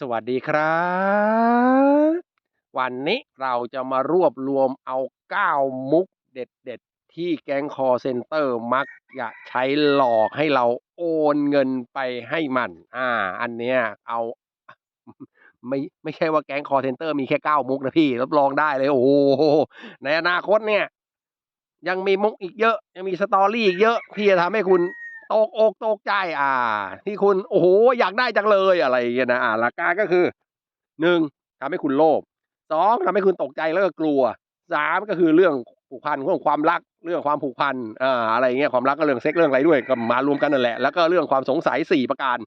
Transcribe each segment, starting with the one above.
สวัสดีครับ วันนี้เราจะมารวบรวมเอา 9 มุกเด็ดๆ ที่แก๊งคอเซ็นเตอร์มักจะใช้หลอกให้เราโอนเงินไปให้มัน อ่า อันเนี้ยเอาไม่ไม่ใช่ว่าแก๊งคอเซ็นเตอร์มีแค่ 9 มุกนะพี่ รับรองได้เลย โอ้โห ในอนาคตเนี่ย ยังมีมุกอีกเยอะ ยังมีสตอรี่อีกเยอะที่จะทำให้คุณ ตกอกตกใจ อ่า ที่คุณโอ้โหอยากได้จังเลยอะไรอย่างเงี้ยนะอ่าหลักการก็คือหนึ่งทำให้คุณโลภสองทำให้คุณตกใจแล้วก็กลัวสามก็คือเรื่องผูกพันเรื่องความรักเรื่องความผูกพันอ่าอะไรเงี้ยความรักก็เรื่องเซ็กเรื่องอะไรด้วยก็มารวมกันนั่นแหละ แล้วก็เรื่องความสงสัยสี่ประการ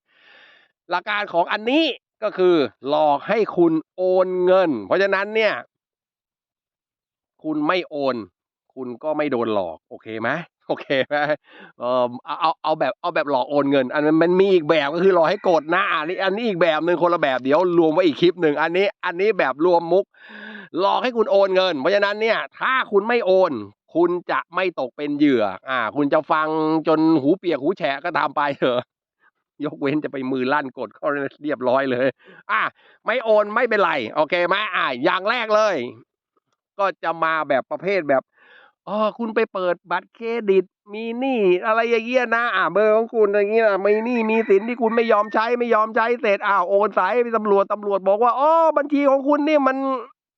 หลักการของอันนี้ก็คือหลอกให้คุณโอนเงิน เพราะฉะนั้นเนี่ย คุณไม่โอน คุณก็ไม่โดนหลอก โอเคไหม โอเคไหมเออเอาเอาเอาแบบเอาแบบหลอกโอนเงิน อันนั้นมันมีอีกแบบก็คือหลอกให้กดนะอันนี้อันนี้อีกแบบหนึ่งคนละแบบเดี๋ยวรวมไว้อีกคลิปหนึ่งอันนี้อันนี้แบบรวมมุกหลอกให้คุณโอนเงิน เพราะฉะนั้นเนี่ย ถ้าคุณไม่โอน คุณจะไม่ตกเป็นเหยื่อ อ่า คุณจะฟังจนหูเปียกหูแฉะก็ตามไปเถอะยกเว้นจะไปมือลั่นกดเขาเรียบร้อยเลย อะไม่โอนไม่เป็นไร โอเคไหมอะอย่างแรกเลย ก็จะมาแบบประเภทแบบ อ๋อคุณไปเปิดบัตรเครดิต มีหนี้อะไรอย่างเงี้ยนะ อ่าเบอร์ของคุณอย่างเงี้ยมีหนี้มีสินที่คุณไม่ยอมใช้ไม่ยอมใช้เสร็จอ้าวโอนสายไปตำรวจตำรวจบอกว่าอ๋อบัญชีของคุณนี่มัน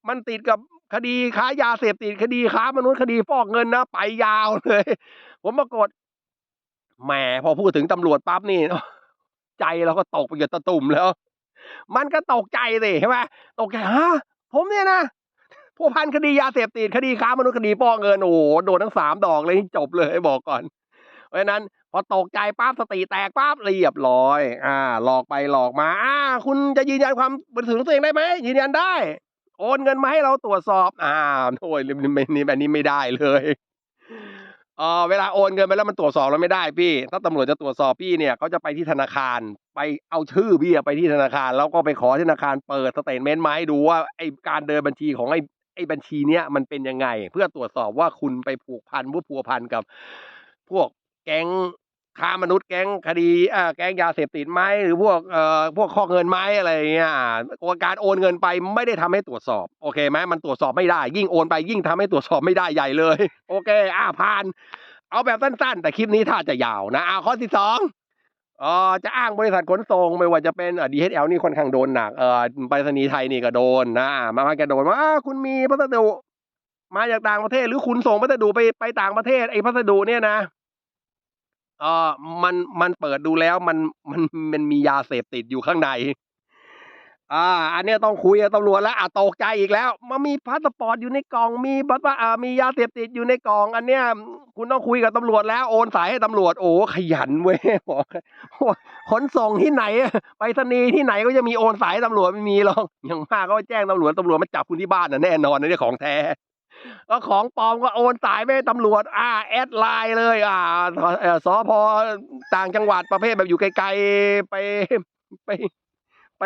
มันติดกับคดีค้ายาเสพติดคดีค้ามนุษย์คดีฟอกเงินนะไปยาวเลย ผมปรากฏแหมพอพูดถึงตำรวจปั๊บนี่ใจเราก็ตกไปกับตะตุ่มแล้ว มันก็ตกใจสิใช่ไหมตกใจฮะผมเนี่ยนะ ผัวพันคดียาเสพติดคดีค้ามนุษย์คดีฟอเงินโอ้โหโดนทั้งสามดอกเลยจบเลยบอกก่อน เพราะฉะนั้นพอตกใจปั๊บสติแตกปั๊บเรียบร้อย อ่า หลอกไปหลอกมา อ่า คุณจะยืนยันความบริสุทธิ์ของตัวเองได้ไหมยืนยันได้ โอนเงินมาให้เราตรวจสอบ อ่าโอ้ยไม่นี่แบบนี้ไม่ได้เลยเออเวลาโอนเงินไปแล้วมันตรวจสอบแล้วไม่ได้พี่ ถ้าตำรวจจะตรวจสอบพี่เนี่ยเขาจะไปที่ธนาคาร ไปเอาชื่อพี่ไปที่ธนาคาร แล้วก็ไปขอธนาคารเปิดสเตทเมนต์มาให้ดูว่าไอการเดินบัญชีของไอ ไอบัญชีเนี้ยมันเป็นยังไง เพื่อตรวจสอบว่าคุณไปผูกพันวุพัวพันกับ พวกแก๊งค้ามนุษย์แก๊งคดีอ่าแก๊งยาเสพติดไหมหรือพวกเอ่อพวกข้อเงินไหมอะไรเงี้ยการโอนเงินไปไม่ได้ทำให้ตรวจสอบ โอเคไหมมันตรวจสอบไม่ได้ ยิ่งโอนไปยิ่งทำให้ตรวจสอบไม่ได้ใหญ่เลย โอเค อ่าผ่าน เอาแบบสั้นๆ แต่คลิปนี้ถ้าจะยาวนะอ่าข้อที่สอง เอ่อจะอ้างบริษัทขนส่งไม่ว่าจะเป็นดีเอชเอลนี่ค่อนข้างโดนหนักเอ่อไปรษณีย์ไทยนี่ก็โดนนะมาพาแกโดนว่าอ้าคุณมีพัสดุมาจากต่างประเทศ หรือคุณส่งพัสดุไปไปต่างประเทศไอ้พัสดุเนี่ยนะเออมันมันเปิดดูแล้วมันมันมันมียาเสพติดอยู่ข้างใน อ่า อันเนี้ยต้องคุยกับตำรวจแล้วอะตกใจอีกแล้วมันมีพาสปอร์ตอยู่ในกล่องมีบัตรอ่ามียาเสพติดอยู่ในกล่อง อันเนี้ยคุณต้องคุยกับตำรวจแล้วโอนสายให้ตำรวจโอ้ขยันเว้ยบอกขนส่งที่ไหนไปรษณีที่ไหนก็จะมีโอนสายตำรวจไม่มีหรอกอย่างมากก็แจ้งตำรวจตำรวจมาจับคุณที่บ้านน่ะแน่นอนนะเนี่ยของแท้ก็ของปลอมก็โอนสายไปตำรวจ อ่า แอดไลน์เลย อ่าเอ่อสพต่างจังหวัดประเภทแบบอยู่ไกลๆไปไปไป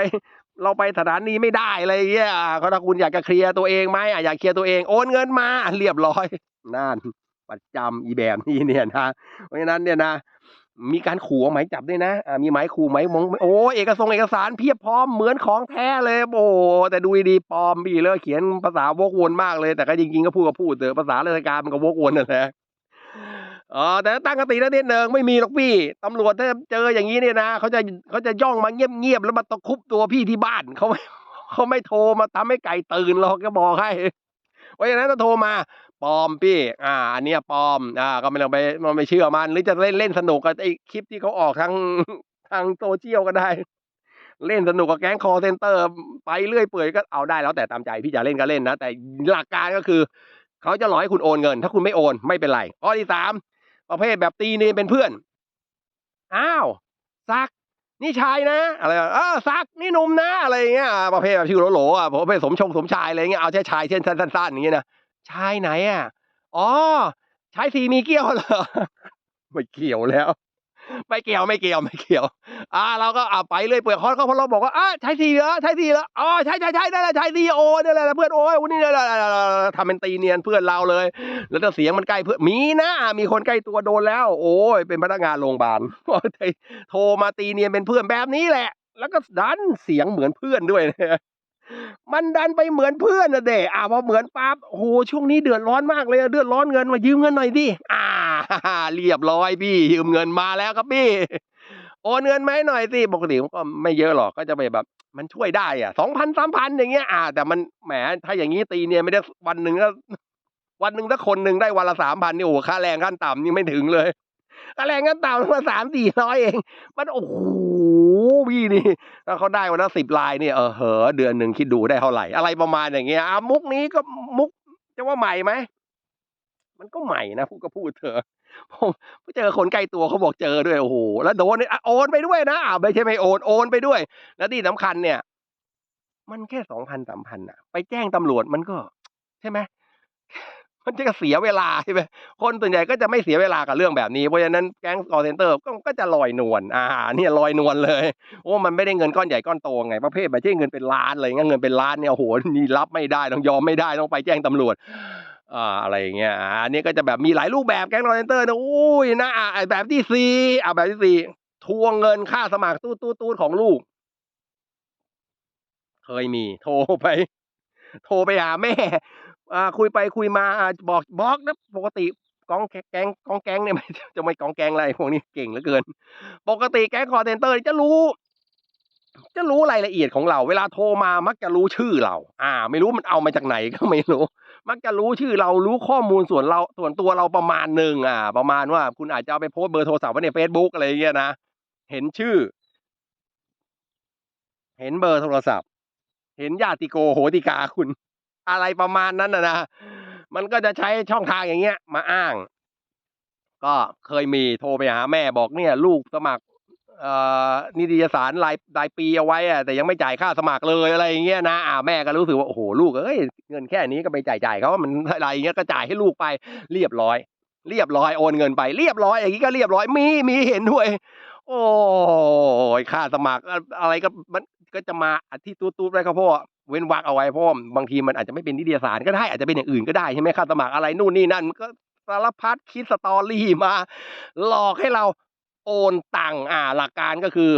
เราไปสถานีไม่ได้อะไรเงี้ยอ่าถ้าคุณอยากจะเคลียร์ตัวเองไหมอยากเคลียร์ตัวเองโอนเงินมาเรียบร้อยนั่นประจำอีแบบนี้เนี่ยนะเพราะฉะนั้นเนี่ยนะมีการขู่หมายจับด้วยนะมีหมายขู่หมายมงโอ้เอกสงเอกสารเพียบพร้อมเหมือนของแท้เลยโอ้แต่ดูดีปลอมบีเลยเขียนภาษาวกวนมากเลย แต่ก็จริงๆก็พูดก็พูดเถอะภาษาราชการมันก็วกวนนั่นแหละ อ๋อแต่ตั้งกติแล้วนิดหนึ่งไม่มีหรอกพี่ตำรวจถ้าเจออย่างนี้เนี่ยนะเขาจะเขาจะย่องมาเงียบๆแล้วมาตะครุบตัวพี่ที่บ้านเขาไม่เขาไม่โทรมาทำให้ไก่ตื่นหรอกก็บอกให้เพราะฉะนั้นถ้าโทรมาปลอมพี่ อ่า อันเนี้ยปลอม อ่า ก็ไม่ต้องไปมันไม่เชื่อมัน หรือจะเล่นเล่นสนุกกับไอ้คลิปที่เขาออกทางทางโซเชียลก็ได้ เล่นสนุกกับแก๊งคอเซนเตอร์ ไปเรื่อยเปื่อยก็เอาได้แล้วแต่ตามใจพี่จะเล่นก็เล่นนะ แต่หลักการก็คือ เขาจะหลอกให้คุณโอนเงิน ถ้าคุณไม่โอนไม่เป็นไรข้อที่สาม ประเภทแบบตีเนมเป็นเพื่อน อ้าวซัก นี่ชายนะ อะไรอะเออซักนี่หนุ่มนะ อะไรเงี้ยประเภทแบบชื่อโหลๆอะประเภทสมชงสมชายอะไรเงี้ยเอาแค่ชายเช่นสั้นๆอย่างเงี้ยนะชายไหนอะอ๋อชายสีมีเกี้ยวเหรอไม่เกี่ยวแล้ว ไม่เกี่ยวไม่เกี่ยวไม่เกี่ยว อ่า เราก็อ่าไปเรื่อยเปื่อยเขาเขาพอเราบอกว่าอ่าใช้สีเหรอใช้สีเหรออ๋อใช่ใช่ใช่ได้แล้วใช้สีโอนี่แหละเพื่อนโอ้ยวันนี้เนี่ยทำเป็นตีเนียนเพื่อนเราเลย แล้วเสียงมันใกล้เพื่อนมีนะมีคนใกล้ตัวโดนแล้ว โอ้ยเป็นพนักงานโรงพยาบาลโทรมาตีเนียนเป็นเพื่อนแบบนี้แหละ แล้วก็ดันเสียงเหมือนเพื่อนด้วยนะมันดันไปเหมือนเพื่อนนะเดะอ่าพอเหมือนปั๊บโอ้โหช่วงนี้เดือดร้อนมากเลยเดือดร้อนเงินมายืมเงินหน่อยดิอ่า เรียบร้อยพี่ ยืมเงินมาแล้วครับพี่ โอนเงินมาให้หน่อยสิปกติผมก็ไม่เยอะหรอกก็จะไปแบบ มันช่วยได้อะสองพันสามพันอย่างเงี้ยอ่า แต่มันแหมถ้าอย่างนี้ตีเนี่ยไม่ได้วันหนึ่งก็วันหนึ่งถ้าคนหนึ่งได้วันละสามพันนี่โอ้ค่าแรงขั้นต่ำนี่ไม่ถึงเลยค่าแรงขั้นต่ำมาสามสี่ร้อยเอง มันโอ้โหพี่นี่ถ้าเขาได้วันละสิบลายเนี่ยเออเหอเดือนหนึ่งคิดดูได้เท่าไหร่อะไรประมาณอย่างเงี้ยอะมุกนี้ก็มุกจะว่าใหม่ไหมมันก็ใหม่นะพูดก็พูดเถอะ ผมเจอคนใกล้ตัวเขาบอกเจอด้วยโอ้โหแล้วโดนเนี่ยอะโอนไปด้วยนะไม่ใช่ไม่โอนโอนไปด้วย แล้วที่สำคัญเนี่ย มันแค่สองพันสามพันอะไปแจ้งตำรวจมันก็ ใช่ไหมมันจะเสียเวลาใช่ไหมคนส่วนใหญ่ก็จะไม่เสียเวลากับเรื่องแบบนี้ เพราะฉะนั้นแก๊งคอเซนเตอร์ก็จะลอยนวล อ่า เนี่ยลอยนวลเลย โอ้ มันไม่ได้เงินก้อนใหญ่ก้อนโตไง ประเภทแบบที่เงินเป็นล้านเงี้ยเงินเป็นล้านเนี่ยโอ้โห นี่รับไม่ได้ ต้องยอมไม่ได้ ต้องไปแจ้งตำรวจ อ่าอะไรอย่างเงี้ยอันนี้ก็จะแบบมีหลายรูปแบบแก๊งคอเซนเตอร์นะอุ้ยนะอ่าแบบที่สี่อ่าแบบที่สี่ทวงเงินค่าสมัครตู้ตู้ตู้ของลูก เคยมี โทรไป โทรไปหาแม่อ่าคุยไปคุยมาอ่าบอกบล็อกนะปกติกองแก๊งกองแก๊งเนี่ยไม่จะไม่กองแก๊งอะไรพวกนี้เก่งเหลือเกิน ปกติแก๊งคอร์เซนเตอร์จะรู้ จะรู้รายละเอียดของเรา เวลาโทรมามักจะรู้ชื่อเรา อ่า ไม่รู้มันเอามาจากไหนก็ไม่รู้ มักจะรู้ชื่อเรารู้ข้อมูลส่วนเราส่วนตัวเราประมาณหนึ่งอ่า ประมาณว่าคุณอาจจะเอาไปโพสเบอร์โทรศัพท์ไว้ในเฟซบุ๊กอะไรอย่างเงี้ยนะเห็นชื่อ เห็นเบอร์โทรศัพท์ เห็นญาติโกโหติกาคุณ อะไรประมาณนั้นนะนะมันก็จะใช้ช่องทางอย่างเงี้ย มาอ้าง ก็เคยมีโทรไปหาแม่บอกเนี่ย ลูกสมัคร นิตยสารรายรายปีเอาไว้อะแต่ยังไม่จ่ายค่าสมัครเลยอะไรอย่างเงี้ยนะอ่าแม่ก็รู้สึกว่าโอ้โหลูกเอ้ยเงินแค่นี้ก็ไปจ่ายจ่ายเขาว่ามันอะไรอย่างเงี้ยก็จ่ายให้ลูกไปเรียบร้อย เรียบร้อยโอนเงินไปเรียบร้อยอย่างงี้ก็เรียบร้อยมีมีเห็นด้วย โอ้ยค่าสมัครอะไรก็มันก็จะมาที่ตูดๆไว้ครับพ่อเว้นวรรคเอาไว้เพราะว่าบางทีมันอาจจะไม่เป็นนิตยสารก็ได้อาจจะเป็นอย่างอื่นก็ได้ใช่ไหมค่าสมัครอะไรนู่นนี่นั่นก็สารพัดคิดสตอรี่มา หลอกให้เรา โอนตังค์อ่า หลักการก็คือ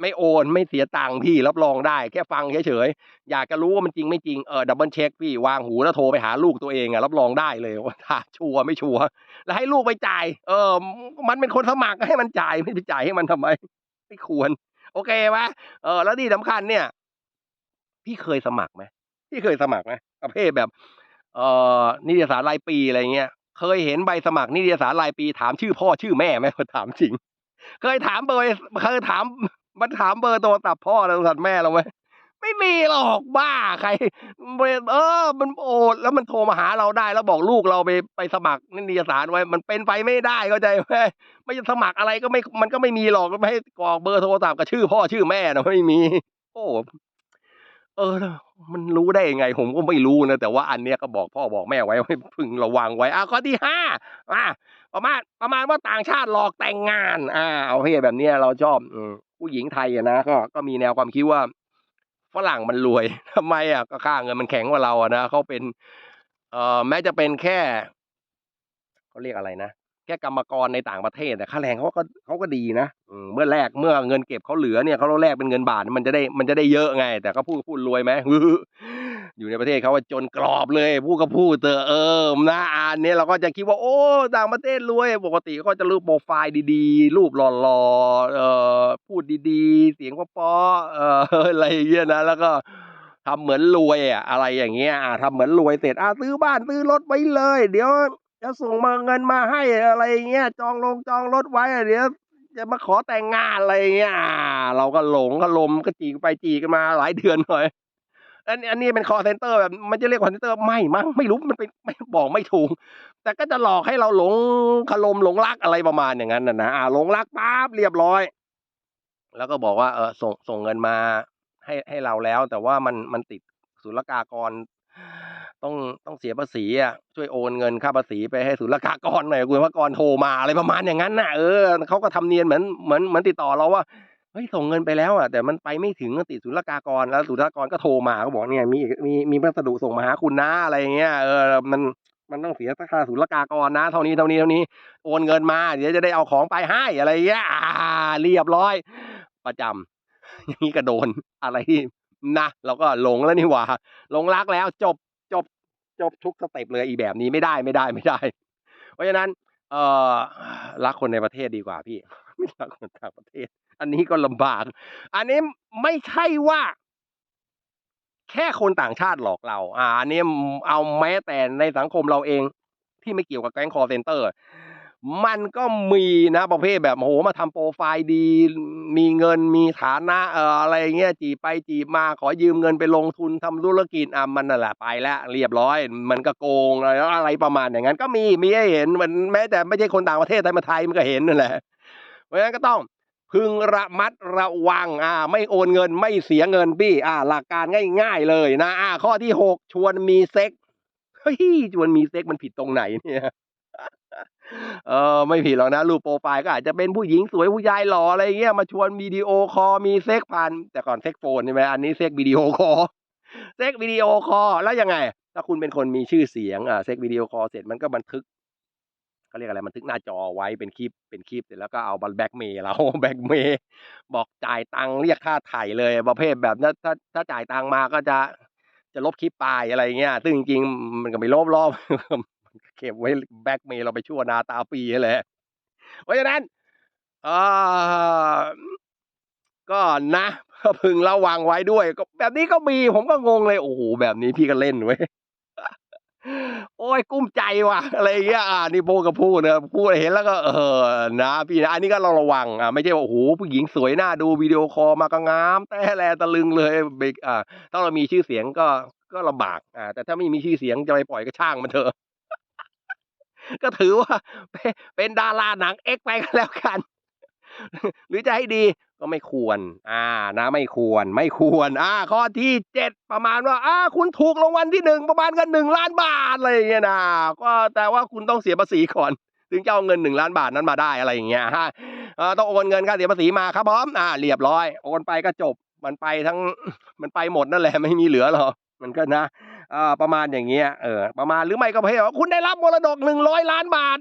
ไม่โอนไม่เสียตังค์พี่รับรองได้ แค่ฟังเฉยๆอยากจะรู้ว่ามันจริงไม่จริงเออดับเบิลเช็คพี่วางหูแล้วโทรไปหาลูกตัวเองอะรับรองได้เลยว่าชัวร์ไม่ชัวร์แล้วให้ลูกไปจ่าย เออ มันเป็นคนสมัครให้มันจ่ายไม่ไปจ่ายให้มันทำไม ไม่ควร โอเคไหมเออ แล้วที่สำคัญเนี่ย พี่เคยสมัครไหมพี่เคยสมัครไหมประเภทแบบ เอ่อนิตยสารรายปีอะไรเงี้ยเคยเห็นใบสมัครนิตยสารรายปีถามชื่อพ่อชื่อแม่ไหมถามจริง เคยถามเบอร์เคยถาม มันถามเบอร์โทรศัพท์พ่อโทรศัพท์แม่เราไหมไม่มีหรอกบ้าใครเออ มันโอดแล้วมันโทรมาหาเราได้ แล้วบอกลูกเราไปไปสมัครนิตยสารไว้ มันเป็นไปไม่ได้เข้าใจไหมไม่จะสมัครอะไรก็ไม่มันก็ไม่มีหรอกไม่ให้กรอกเบอร์โทรศัพท์กับชื่อพ่อชื่อแม่นะไม่มี โอ้เออ มันรู้ได้ยังไง ผมก็ไม่รู้นะแต่ว่าอันเนี้ยก็บอกพ่อบอกแม่ไว้ให้พึงระวังไว้อะข้อที่ห้าอะ ประมาณประมาณว่าต่างชาติหลอกแต่งงาน อ่าเอาเพศแบบเนี้ยเราชอบอืผู้หญิงไทยอะนะก็ก็มีแนวความคิดว่าฝรั่งมันรวยทำไมอะก็ค่าเงินมันแข็งกว่าเราอะนะเขาเป็น เอ่อแม้จะเป็นแค่เขาเรียกอะไรนะแค่กรรมกรในต่างประเทศแต่ค่าแรงเขาก็เขาก็ดีนะอืมเมื่อแรกเมื่อเงินเก็บเขาเหลือเนี่ยเขาแลกเป็นเงินบาทมันจะได้มันจะได้เยอะไง แต่ก็พูดพูดรวยไหม อยู่ในประเทศเขาว่าจนกรอบเลยพูดก็พูดเตอเออนะอ่านเนี่ยเราก็จะคิดว่าโอ้ต่างประเทศรวยปกติก็จะรูปโปรไฟล์ดีๆ รูปหล่อๆเอ่อพูดดีๆ เสียงเพราะๆเอ่ออะไรอย่างเงี้ยนะแล้วก็ทำเหมือนรวยอะอะไรอย่างเงี้ยอ่าทำเหมือนรวยเสร็จอ่าซื้อบ้านซื้อรถไว้เลย เดี๋ยวจะส่งมาเงินมาให้อะไรเงี้ยจองลงจองรถไว้อะเดี๋ยวจะมาขอแต่งงานอะไรเงี้ยเราก็หลงก็ลมก็จีกันไปจีกันมาหลายเดือนหน่อย อันอันนี้เป็นคอเซนเตอร์แบบมันจะเรียกคอเซนเตอร์ไม่มั้งไม่รู้มันเป็นไม่บอกไม่ถูก แต่ก็จะหลอกให้เราหลงคลมหลงรักอะไรประมาณอย่างนั้นนะนะอ่าหลงรักปั๊บเรียบร้อย แล้วก็บอกว่าเออส่งส่งเงินมาให้ให้เราแล้ว แต่ว่ามันมันติดศุลกากร ต้องต้องเสียภาษีอะช่วยโอนเงินค่าภาษีไปให้ศุลกากรหน่อยคุณพากรโทรมาอะไรประมาณอย่างนั้นน่ะเออเขาก็ทำเนียนเหมือนเหมือนเหมือนติดต่อเราว่า เฮ้ยส่งเงินไปแล้วอะแต่มันไปไม่ถึงติดศุลกากรแล้วศุลกากรก็โทรมาก็บอกเนี่ยมีมีมีพัสดุส่งมาหาคุณนะอะไรเงี้ยเออมันมันต้องเสียค่าศุลกากรนะ เท่านี้เท่านี้เท่านี้โอนเงินมาเดี๋ยวจะได้เอาของไปให้อะไรเงี้ยเรียบร้อย ประจำอย่างนี้ก็โดนอะไรที่นะเราก็หลงแล้วนี่หว่าหลงรักแล้วจบจบจบทุกสเต็ปเลยอีแบบนี้ไม่ได้ไม่ได้ไม่ได้ เพราะฉะนั้น เออรักคนในประเทศดีกว่าพี่ ไม่รักคนต่างประเทศ อันนี้ก็ลำบาก อันนี้ไม่ใช่ว่า แค่คนต่างชาติหลอกเรา อ่า อันนี้เอาแม้แต่ในสังคมเราเองที่ไม่เกี่ยวกับแก๊งคอร์เซนเตอร์ มันก็มีนะประเภทแบบโอ้โหมาทำโปรไฟล์ดี มีเงินมีฐานะเอ่ออะไรเงี้ยจีไปจีมาขอยืมเงินไปลงทุนทำธุรกิจอะมันนั่นแหละไปแล้วเรียบร้อย มันก็โกงอะไรอะไรประมาณอย่างนั้นก็มีมีให้เห็นมันแม้แต่ไม่ใช่คนต่างประเทศแต่มาไทยมันก็เห็นนั่นแหละเพราะฉะนั้นก็ต้องพึงระมัดระวังอ่าไม่โอนเงินไม่เสียเงินพี่อ่าหลักการง่าย ๆ เลยนะอ่าข้อที่หกชวนมีเซ็กเฮ้ยชวนมีเซ็กมันผิดตรงไหนเนี่ย เออไม่ผิดหรอกนะรูปโปรไฟล์ก็อาจจะเป็นผู้หญิงสวยผู้ชายหล่ออะไรเงี้ยมาชวนวิดีโอคอลมีเซ็กผ่านแต่ก่อนเซ็กโฟนใช่ไหมอันนี้เซ็กวิดีโอคอลเซ็กวิดีโอคอลแล้วยังไง ถ้าคุณเป็นคนมีชื่อเสียงอ่าเซ็กวิดีโอคอลเสร็จมันก็บันทึกเขาเรียกอะไรบันทึกหน้าจอไว้เป็นคลิปเป็นคลิปเสร็จแล้วก็เอาบัแบ็กเมย์เราแบ็กเมย์บอกจ่ายตังค์เรียกค่าไถ่เลยประเภทแบบนั้นถ้าถ้าจ่ายตังค์มาก็จะจะลบคลิปไปอะไรเงี้ย ซึ่งจริงๆมันก็ไม่ลบรอบ เก็บไว้แบ็กเมย์เราไปชั่วนาตาปีแหละเพราะฉะนั้นก็นะพึงระวังไว้ด้วยก็แบบนี้ก็มีผมก็งงเลยโอ้โหแบบนี้พี่ก็เล่นเว้ยโอ้ยกุ้มใจว่ะอะไรเงี้ยอ่านี่โบก็พูดนะพูดเห็นแล้วก็เออนะพี่นะอันนี้ก็เราระวังอ่าไม่ใช่ว่าโอ้โหผู้หญิงสวยน่าดูวิดีโอคอลมาก็งามแต่แลตะลึงเลยเบกอ่าถ้าเรามีชื่อเสียงก็ก็ลำบากอ่าแต่ถ้าไม่มีชื่อเสียงจะไปปล่อยก็ช่างมันเถอะ ก็ถือว่าเป็นดาราหนังเอ็กไปก็แล้วกัน หรือจะให้ดีก็ไม่ควร อ่า นะ ไม่ควร ไม่ควร อ่า ข้อที่เจ็ดประมาณว่า อ่า คุณถูกรางวัลที่หนึ่งประมาณกันหนึ่งล้านบาทอะไรอย่างเงี้ยนะ ก็แต่ว่าคุณต้องเสียภาษีก่อน ถึงจะเอาเงินหนึ่งล้านบาทนั้นมาได้อะไรอย่างเงี้ยฮะเอ่อต้องโอนเงินค่าเสียภาษีมาครับพร้อม อ่า เรียบร้อย โอนไปก็จบ มันไปทั้ง มันไปหมดนั่นแหละ ไม่มีเหลือหรอก มันก็นะ อ่าประมาณอย่างเงี้ยเออประมาณหรือไม่ก็เพว่าคุณได้รับมรดกหนึ่งร้อยล้านบาท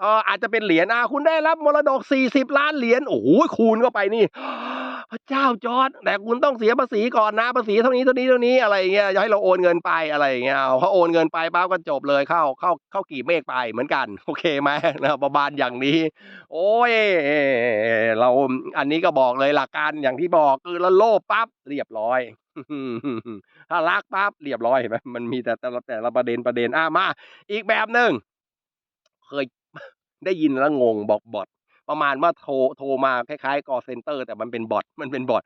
เอออาจจะเป็นเหรียญอะคุณได้รับมรดกสี่สิบล้านเหรียญโอ้โหคูณเข้าไปนี่พระเจ้าจอดแต่คุณต้องเสียภาษีก่อนนะภาษีเท่านี้เท่านี้เท่านี้อะไรเงี้ยจะให้เราโอนเงินไปอะไรเงี้ยเอาเขาโอนเงินไปปั๊บก็จบเลยเข้าเข้าเข้ากี่เมฆไปเหมือนกัน โอเคไหมนะประมาณอย่างนี้ โอ้ยเราอันนี้ก็บอกเลยหลักการอย่างที่บอกคือละโลภปั๊บเรียบร้อย ถ้ารักปั๊บเรียบร้อยเห็นไหมมันมีแต่แต่ละแต่ละประเด็นประเด็นอะมา อีกแบบหนึ่งเคยได้ยินแล้วงงบอกบอทประมาณว่าโทรโทรมาคล้ายๆ call center แต่มันเป็นบอทมันเป็นบอท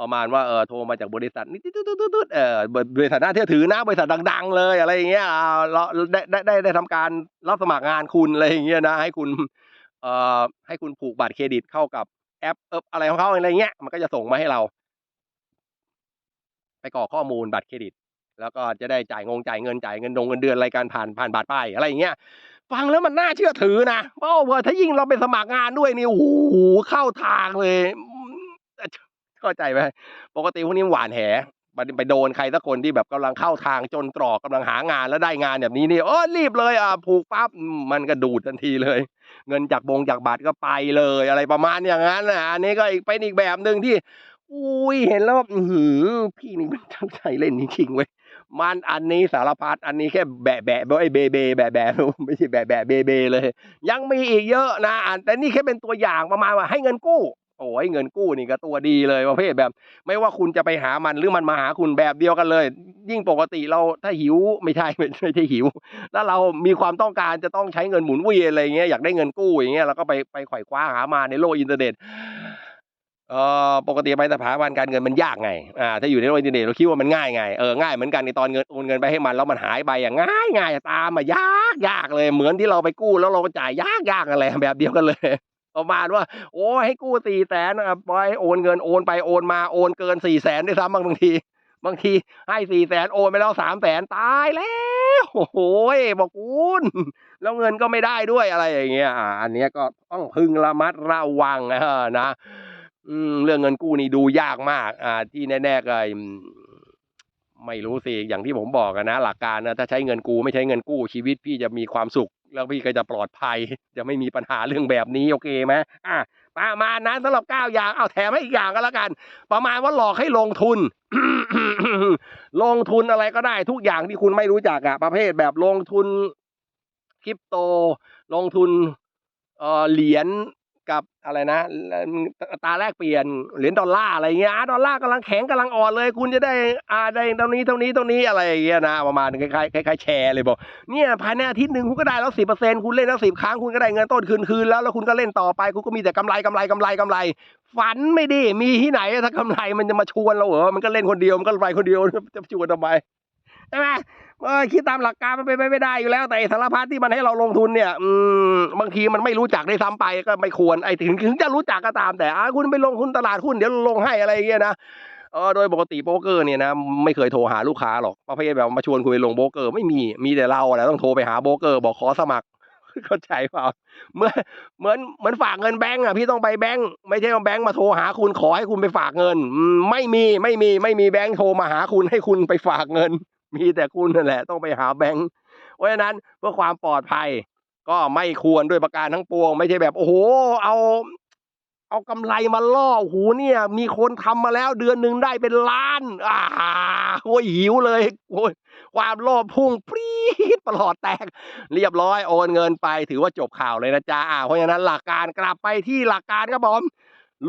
ประมาณว่าเออโทรมาจากบริษัทนี่ตุ๊ดๆๆๆเออบริษัทน่าเชื่อถือนะบริษัทดัง ๆ เลยอะไรอย่างเงี้ยเราได้ได้ได้ได้ทำการรับสมัครงานคุณอะไรอย่างเงี้ยนะให้คุณเอ่อให้คุณผูกบัตรเครดิตเข้ากับแอปเอปอะไรของเขาอะไรเงี้ยมันก็จะส่งมาให้เรา ไปกรอกข้อมูลบัตรเครดิต แล้วก็จะได้จ่ายงงจ่ายเงินจ่ายเงินดงเงินเดือนอะไรการผ่านผ่านบัตรไปอะไรอย่างเงี้ยฟังแล้วมันน่าเชื่อถือนะเพราะว่าถ้ายิ่งเราไปสมัครงานด้วยนี่โอ้โหเข้าทางเลยเข้าใจไหมปกติพวกนี้หวานแหมันไปโดนใครสักคนที่แบบกำลังเข้าทางจนตรอกกำลังหางานแล้วได้งานแบบนี้นี่โอ้รีบเลยอะผูกปั๊บมันก็ดูดทันทีเลย เงินจากบงจากบัตรก็ไปเลยอะไรประมาณอย่างนั้นนะอันนี้ก็อีกเป็นอีกแบบหนึ่งที่ อุ้ยเห็นแล้วแบบอื้อหือพี่นี่มันช่างใจเล่นจริงๆเว้ยมันอันนี้สารพัดอันนี้แค่แบะแบะไอ้เบเบแบะแบะไม่ใช่แบะแบะเบเบเลย ยังมีอีกเยอะนะอันแต่นี่แค่เป็นตัวอย่างประมาณว่าให้เงินกู้โอ้ยเงินกู้นี่ก็ตัวดีเลยประเภทแบบ ไม่ว่าคุณจะไปหามันหรือมันมาหาคุณแบบเดียวกันเลย ยิ่งปกติเราถ้าหิวไม่ใช่ไม่ไม่ใช่หิวแล้วเรามีความต้องการจะต้องใช้เงินหมุนเวียนอะไรเงี้ยอยากได้เงินกู้อย่างเงี้ยเราก็ไปไปไขว่คว้าหามาในโลกอินเทอร์เน็ต เออปกติไปสถาบันการเงินมันยากไงอ่าถ้าอยู่ในโลกอินเทอร์เน็ตเราคิดว่ามันง่ายไงเออง่ายเหมือนกันในตอนเงินโอนเงินไปให้มันแล้วมันหายไปอย่างง่ายง่ายตามมายากยากเลยเหมือนที่เราไปกู้แล้วเราก็จ่ายยากยากอะไรแบบเดียวกันเลยประมาณว่า โอ้ให้กู้สี่แสนนะปล่อยโอนเงินโอนไปโอนมาโอนเกินสี่แสนด้วยซ้ำบางบางที บางทีให้สี่แสนโอนไปแล้วสามแสนตายแล้วโอ้โหบอกคุณแล้วเงินก็ไม่ได้ด้วยอะไรอย่างเงี้ยอ่าอันนี้ก็ต้องพึงระมัดระวังนะนะ อืมเรื่องเงินกู้นี่ดูยากมาก อ่า ที่แน่ๆก็ไม่รู้สิอย่างที่ผมบอกนะหลักการนะถ้าใช้เงินกู้ไม่ใช้เงินกู้ชีวิตพี่จะมีความสุข แล้วพี่ก็จะปลอดภัย จะไม่มีปัญหาเรื่องแบบนี้โอเคไหมอะประมาณนั้นสำหรับเก้าอย่างเอาแถมให้อีกอย่างก็แล้วกัน ประมาณว่าหลอกให้ลงทุน ลงทุนอะไรก็ได้ทุกอย่างที่คุณไม่รู้จักอะประเภทแบบลงทุนคริปโต ลงทุนเอ่อเหรียญ กับอะไรนะตาแรกเปลี่ยนเหรียญดอลลาร์อะไรเงี้ยอะดอลลาร์กำลังแข็งกำลังอ่อนเลย คุณจะได้อ่าได้เท่านี้เท่านี้เท่านี้อะไรเงี้ยนะประมาณคล้ายๆคล้ายแชร์เลยบอกเนี่ยภายในอาทิตย์หนึ่งคุณก็ได้แล้วสิบเปอร์เซ็นคุณเล่นแล้วสิบครั้งคุณก็ได้เงินต้นคืนคืนแล้วแล้วคุณก็เล่นต่อไปคุณก็มีแต่กำไรกำไรกำไรกำไร ฝันไม่ดีมีที่ไหนถ้ากำไรมันจะมาชวนเราเหรอมันก็เล่นคนเดียวมันก็ไปคนเดียวจะชวนทำไมใช่ไหม เออคิดตามหลักการมันเป็นไปไม่ได้อยู่แล้ว แต่สารพัดที่มันให้เราลงทุนเนี่ย อืมบางทีมันไม่รู้จักได้ซ้ำไปก็ไม่ควรไอ้ถึงถึงจะรู้จักก็ตาม แต่อะคุณไปลงทุนตลาดหุ้นเดี๋ยวลงให้อะไรเงี้ยนะเออโดยปกติโบรกเกอร์เนี่ยนะไม่เคยโทรหาลูกค้าหรอกประเภทแบบมาชวนคุยลงโบรกเกอร์ไม่มีมีแต่เราแหละต้องโทรไปหาโบรกเกอร์บอกขอสมัครเข้าใจเปล่าเหมื่อนเหมือนเหมือนฝากเงินแบงก์อะพี่ต้องไปแบงก์ไม่ใช่ว่าแบงก์มาโทรหาคุณขอให้คุณไปฝากเงิน ไม่มีไม่มีไม่มีแบงก์โทรมาหาคุณให้คุณไปฝากเงิน มีแต่คุณนั่นแหละ ต้องไปหาแบงก์เพราะฉะนั้นเพื่อความปลอดภัย ก็ไม่ควรด้วยประการทั้งปวง ไม่ใช่แบบ โอ้โห เอา เอากำไรมาล่อโอ้โหเนี่ย มีคนทำมาแล้วเดือนหนึ่งได้เป็นล้านอ่าโอ้ยหิวเลยโอ้ยความโลภพุ่งปรี๊ดประหลอดแตก เรียบร้อยโอนเงินไป ถือว่าจบข่าวเลยนะจ๊ะอ่าเพราะฉะนั้นหลักการกลับไปที่หลักการครับผม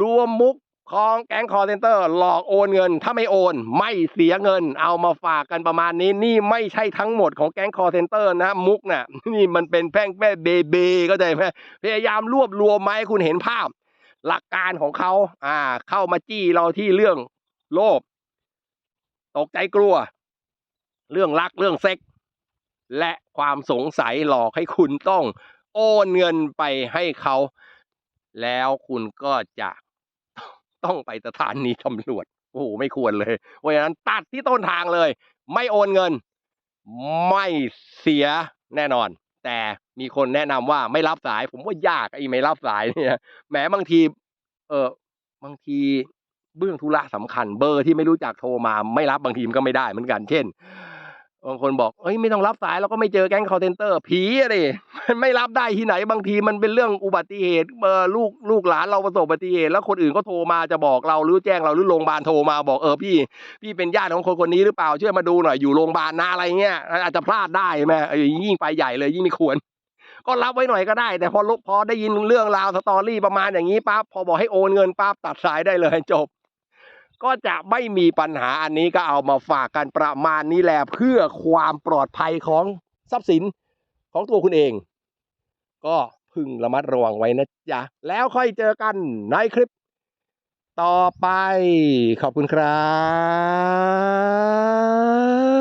รวมมุก ของแก๊งคอร์เซนเตอร์ หลอกโอนเงิน ถ้าไม่โอน ไม่เสียเงิน เอามาฝากกันประมาณนี้ นี่ไม่ใช่ทั้งหมดของแก๊งคอร์เซนเตอร์นะมุกน่ะนี่มันเป็นแพ่งแม่เบเบก็ได้ไหมพยายามรวบรวมมาให้คุณเห็นภาพ หลักการของเขาอ่า เข้ามาจี้เราที่เรื่องโลภตกใจกลัว เรื่องรักเรื่องเซ็ก และความสงสัยหลอกให้คุณต้องโอนเงินไปให้เขา แล้วคุณก็จะ ต้องไปสถานีตำรวจโอ้โหไม่ควรเลยเพราะฉะนั้นตัดที่ต้นทางเลย ไม่โอนเงิน ไม่เสียแน่นอน แต่มีคนแนะนำว่าไม่รับสาย ผมว่ายากไอ้ไม่รับสายเนี่ยแหมบางที เออบางทีเบื้องธุระสำคัญเบอร์ที่ไม่รู้จักโทรมา ไม่รับบางทีมก็ไม่ได้เหมือนกัน เช่น บางคนบอกเอ้ยไม่ต้องรับสายเราก็ไม่เจอแก๊งคอร์เซนเตอร์ผีอะดิมันไม่รับได้ที่ไหนบางทีมันเป็นเรื่องอุบัติเหตุเออลูกลูกหลานเราประสบอุบัติเหตุแล้วคนอื่นก็โทรมาจะบอกเราหรือแจ้งเราหรือโรงพยาบาลโทรมาบอกเออพี่ พี่เป็นญาติของคนคนนี้หรือเปล่าช่วยมาดูหน่อยอยู่โรงพยาบาลนะอะไรเงี้ยอาจจะพลาดได้ใช่ไหมเออยิ่งไปใหญ่เลยยิ่งไม่ควร ก็รับไว้หน่อยก็ได้ แต่พอลุพอได้ยินเรื่องราวสตอรี่ประมาณอย่างนี้ปั๊บพอบอกให้โอนเงินปั๊บตัดสายได้เลยจบ ก็จะไม่มีปัญหาอันนี้ก็เอามาฝากกันประมาณนี้แหละเพื่อความปลอดภัยของทรัพย์สินของตัวคุณเอง ก็พึงระมัดระวังไว้นะจ๊ะแล้วค่อยเจอกันในคลิป ต่อไปขอบคุณครับ